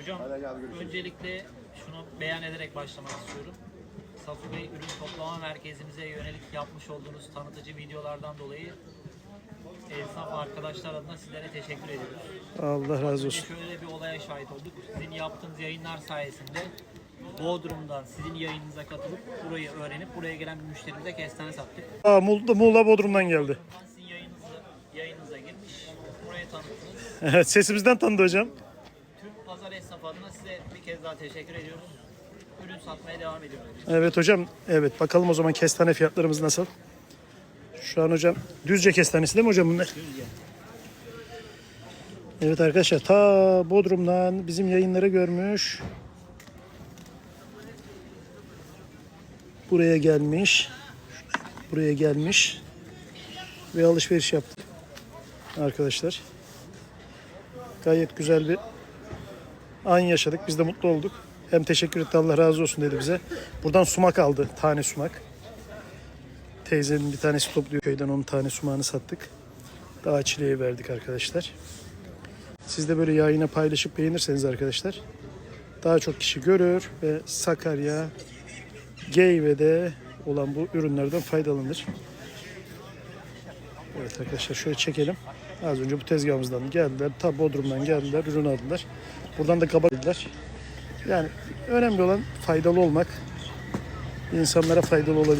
Hocam Hadi gel görüşürüz. öncelikle şunu beyan ederek başlamak istiyorum. Safu Bey Ürün Toplama Merkezimize yönelik yapmış olduğunuz tanıtıcı videolardan dolayı esnaf arkadaşlar adına sizlere teşekkür ediyoruz. Allah razı olsun. şöyle bir olaya şahit olduk. Sizin yaptığınız yayınlar sayesinde Bodrum'dan sizin yayınınıza katılıp burayı öğrenip buraya gelen bir müşterimize kestane sattık. Aa, Muğla, Muğla Bodrum'dan geldi. Sizin yayınınızı, yayınınıza girmiş, burayı tanıttınız. Evet sesimizden tanıdı hocam. Pazar esnafı adına size bir kez daha teşekkür ediyoruz. Ürün satmaya devam ediyoruz. Evet hocam. Evet bakalım o zaman kestane fiyatlarımız nasıl? Şu an hocam düzce kestanesi değil mi hocam bunlar? Evet arkadaşlar ta Bodrum'dan bizim yayınları görmüş. Buraya gelmiş. Buraya gelmiş. Ve alışveriş yaptı. Arkadaşlar. Gayet güzel bir an yaşadık. Biz de mutlu olduk. Hem teşekkür etti Allah razı olsun dedi bize. Buradan sumak aldı. Tane sumak. Teyzenin bir tanesi topluyor köyden onun tane sumağını sattık. Daha çileğe verdik arkadaşlar. Siz de böyle yayına paylaşıp beğenirseniz arkadaşlar daha çok kişi görür ve Sakarya, Geyve'de olan bu ürünlerden faydalanır. Evet arkadaşlar şöyle çekelim. Az önce bu tezgahımızdan geldiler. Ta Bodrum'dan geldiler. Ürün aldılar. Buradan da kabak dediler. Yani önemli olan faydalı olmak. İnsanlara faydalı olabilir.